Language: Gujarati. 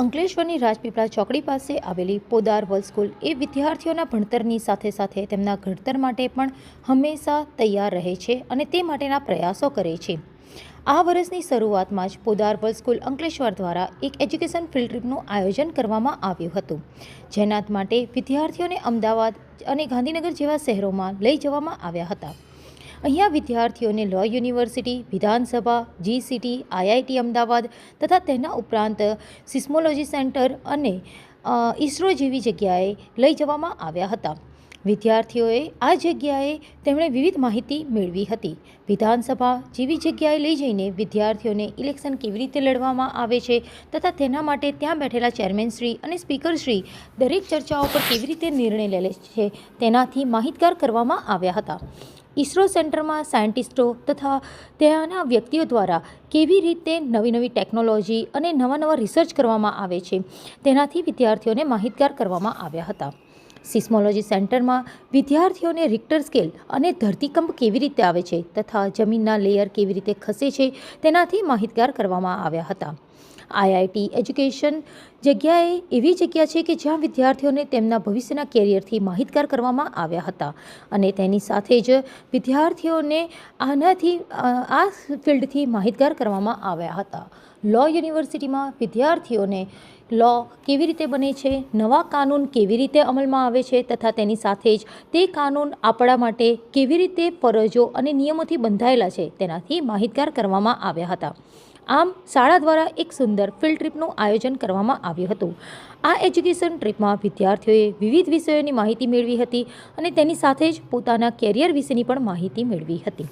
અંકલેશ્વરની રાજપીપળા ચોકડી પાસે આવેલી પોદાર વર્લ્ડ સ્કૂલ એ વિદ્યાર્થીઓના ભણતરની સાથે સાથે તેમના ઘડતર માટે પણ હંમેશા તૈયાર રહે છે અને તે માટેના પ્રયાસો કરે છે. આ વર્ષની શરૂઆતમાં જ પોદાર વર્લ્ડ સ્કૂલ અંકલેશ્વર દ્વારા એક એજ્યુકેશન ફિલ્ડ ટ્રીપનું આયોજન કરવામાં આવ્યું હતું, જેના માટે વિદ્યાર્થીઓને અમદાવાદ અને ગાંધીનગર જેવા શહેરોમાં લઈ જવામાં આવ્યા હતા. અહીંયા વિદ્યાર્થીઓને લો યુનિવર્સિટી, વિધાનસભા જીસીટી આઈઆઈટી અમદાવાદ તથા તેના ઉપરાંત સિસ્મોલોજી સેન્ટર અને ઇસરો જેવી જગ્યાએ લઈ જવામાં આવ્યા હતા. વિદ્યાર્થીઓએ આ જગ્યાએ તેમણે વિવિધ માહિતી મેળવી હતી. વિધાનસભા જેવી જગ્યાએ લઈ જઈને વિદ્યાર્થીઓને ઇલેક્શન કેવી રીતે લડવામાં આવે છે તથા તેના માટે ત્યાં બેઠેલા ચેરમેનશ્રી અને સ્પીકરશ્રી દરેક ચર્ચાઓ પર કેવી રીતે નિર્ણય લે છે તેનાથી માહિતગાર કરવામાં આવ્યા હતા. ઇસરો સેન્ટરમાં સાયન્ટિસ્ટો તથા ત્યાંના વ્યક્તિઓ દ્વારા કેવી રીતે નવી નવી ટેકનોલોજી અને નવા નવા રિસર્ચ કરવામાં આવે છે, તેનાથી વિદ્યાર્થીઓને માહિતગાર કરવામાં આવ્યા હતા. સિસ્મોલોજી સેન્ટરમાં વિદ્યાર્થીઓને રિક્ટર સ્કેલ અને ધરતીકંપ કેવી રીતે આવે છે તથા જમીનના લેયર કેવી રીતે ખસે છે તેનાથી માહિતગાર કરવામાં આવ્યા હતા. આઈઆઈટી એજ્યુકેશન જગ્યાએ એવી જગ્યા છે કે જ્યાં વિદ્યાર્થીઓને તેમના ભવિષ્યના કેરિયરથી માહિતગાર કરવામાં આવ્યા હતા અને તેની સાથે જ વિદ્યાર્થીઓને આનાથી આ ફિલ્ડથી માહિતગાર કરવામાં આવ્યા હતા. લો યુનિવર્સિટીમાં વિદ્યાર્થીઓને લો કેવી રીતે બને છે? નવા કાનૂન કેવી રીતે અમલમાં આવે છે? તથા તેની સાથે જ તે કાનૂન આપણા માટે કેવી રીતે ફરજો અને નિયમોથી બંધાયેલા છે? તેનાથી માહિતગાર કરવામાં આવ્યા હતા. આમ, શાળા દ્વારા એક સુંદર ફિલ્ડ ટ્રીપનું આયોજન કરવામાં આવ્યું હતું. આ એજ્યુકેશન ટ્રીપમાં વિદ્યાર્થીઓએ વિવિધ વિષયોની માહિતી મેળવી હતી અને તેની સાથે જ પોતાના કેરિયર વિશેની પણ માહિતી મેળવી હતી.